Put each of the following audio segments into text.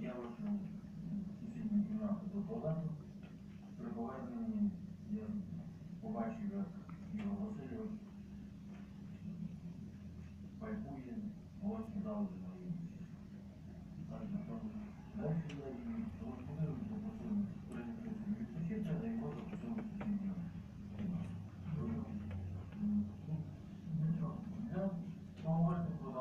Я вас сильно до повернення.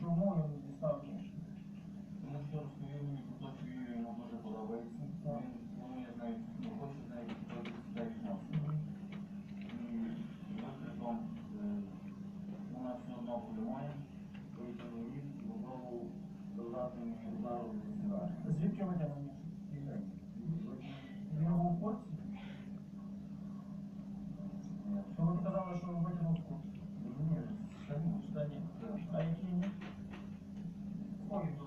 Чому я не дістав кінчик? Тому що розповів мені про те, що їй йому дуже подобається. Він планує з нею, ну, хоче з нею відповідати відносини. І викликом вона все одно подумає, коли він знову додати мені удару зі Звідки ви для мене?